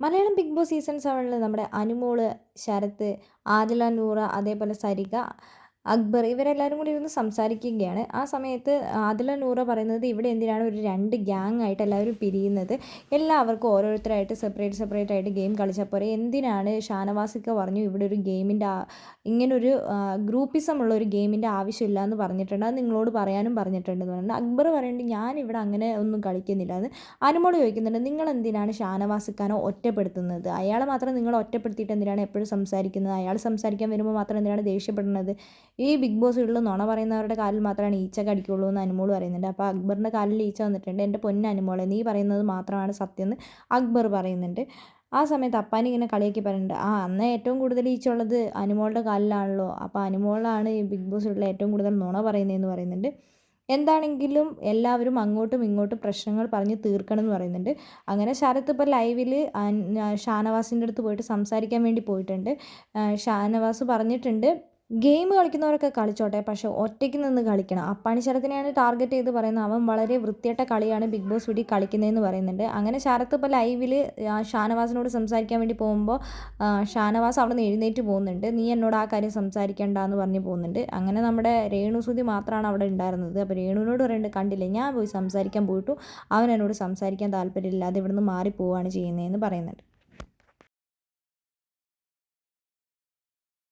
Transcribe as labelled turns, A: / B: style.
A: Malayalam big boss season സെവനിൽ നമ്മുടെ അനുമോൾ ശരത്ത് ആദില നൂറ അതേപോലെ സരിക അക്ബർ ഇവരെല്ലാവരും കൂടി ഇരുന്ന് സംസാരിക്കുകയാണ്. ആ സമയത്ത് ആദില നൂറ പറയുന്നത് ഇവിടെ എന്തിനാണ് ഒരു രണ്ട് ഗ്യാങ് ആയിട്ട് എല്ലാവരും പിരിയുന്നത്? എല്ലാവർക്കും ഓരോരുത്തരായിട്ട് സെപ്പറേറ്റ് സെപ്പറേറ്റ് ആയിട്ട് ഗെയിം കളിച്ചാൽ പോരെ. എന്തിനാണ് ഷാനവാസിക്ക പറഞ്ഞു ഇവിടെ ഒരു ഗെയിമിന്റെ ഇങ്ങനൊരു ഗ്രൂപ്പിസം ഉള്ള ഒരു ഗെയിമിന്റെ ആവശ്യമില്ല എന്ന് പറഞ്ഞിട്ടുണ്ട്. അത് നിങ്ങളോട് പറയാനും പറഞ്ഞിട്ടുണ്ട് എന്ന് പറഞ്ഞിട്ടുണ്ട്. അക്ബർ പറയുന്നുണ്ട് ഞാൻ ഇവിടെ അങ്ങനെ ഒന്നും കളിക്കുന്നില്ല എന്ന് അനുമോട് ചോദിക്കുന്നുണ്ട് നിങ്ങൾ എന്തിനാണ് ഷാനവാസിക്കാനോ ഒറ്റപ്പെടുത്തുന്നത്? അയാളെ മാത്രം നിങ്ങൾ ഒറ്റപ്പെടുത്തിയിട്ട് എന്തിനാണ് എപ്പോഴും സംസാരിക്കുന്നത്? അയാൾ സംസാരിക്കാൻ വരുമ്പോൾ മാത്രം എന്തിനാണ് ദേഷ്യപ്പെടുന്നത്? ഈ ബിഗ് ബോസിലുള്ള നുണ പറയുന്നവരുടെ കാലിൽ മാത്രമാണ് ഈച്ച കടിക്കുള്ളൂ എന്ന് അനുമോൾ പറയുന്നുണ്ട്. അപ്പോൾ അക്ബറിന്റെ കാലിൽ ഈച്ച വന്നിട്ടുണ്ട്. എന്റെ പൊന്ന അനുമോളെ നീ പറയുന്നത് മാത്രമാണ് സത്യം എന്ന് അക്ബർ പറയുന്നുണ്ട്. ആ സമയത്ത് അപ്പാനി ഇങ്ങനെ കളിയാക്കി പറയുന്നുണ്ട്. ആ അന്ന് ഏറ്റവും കൂടുതൽ ഈച്ച ഉള്ളത് അനുമോളുടെ കാലിലാണല്ലോ. അപ്പോൾ അനുമോളാണ് ഈ ബിഗ് ബോസിലുള്ള ഏറ്റവും കൂടുതൽ നുണ പറയുന്നതെന്ന് പറയുന്നുണ്ട്. എന്താണെങ്കിലും എല്ലാവരും അങ്ങോട്ടും ഇങ്ങോട്ടും പ്രശ്നങ്ങൾ പറഞ്ഞ് തീർക്കണം എന്ന് പറയുന്നുണ്ട്. അങ്ങനെ ശരത്ത് ഇപ്പോൾ ലൈവിൽ ഷാനവാസിന്റെ അടുത്ത് പോയിട്ട് സംസാരിക്കാൻ വേണ്ടി പോയിട്ടുണ്ട്. ഷാനവാസ് പറഞ്ഞിട്ടുണ്ട് ഗെയിം കളിക്കുന്നവരൊക്കെ കളിച്ചോട്ടെ പക്ഷേ ഒറ്റയ്ക്ക് നിന്ന് കളിക്കണം. അപ്പാണി ശരത്തിനെയാണ് ടാർഗറ്റ് ചെയ്ത് പറയുന്നത്. അവൻ വളരെ വൃത്തിയട്ട കളിയാണ് ബിഗ് ബോസ് വീട്ടിൽ കളിക്കുന്നതെന്ന് പറയുന്നുണ്ട്. അങ്ങനെ ശരത്ത് ഇപ്പോൾ ലൈവിൽ ഷാനവാസിനോട് സംസാരിക്കാൻ വേണ്ടി പോകുമ്പോൾ ഷാനവാസ് അവിടെ നിന്ന് എഴുന്നേറ്റ് പോകുന്നുണ്ട്. നീ എന്നോട് ആ കാര്യം സംസാരിക്കേണ്ട എന്ന് പറഞ്ഞ് പോകുന്നുണ്ട്. അങ്ങനെ നമ്മുടെ രേണു സുതി മാത്രമാണ് അവിടെ ഉണ്ടായിരുന്നത്. അപ്പോൾ രേണുവിനോട് പറയുന്നുണ്ട് കണ്ടില്ലേ ഞാൻ പോയി സംസാരിക്കാൻ പോയിട്ടു. അവൻ എന്നോട് സംസാരിക്കാൻ താല്പര്യമില്ലാതെ ഇവിടുന്ന് മാറിപ്പോവാണ് ചെയ്യുന്നതെന്ന് പറയുന്നുണ്ട്.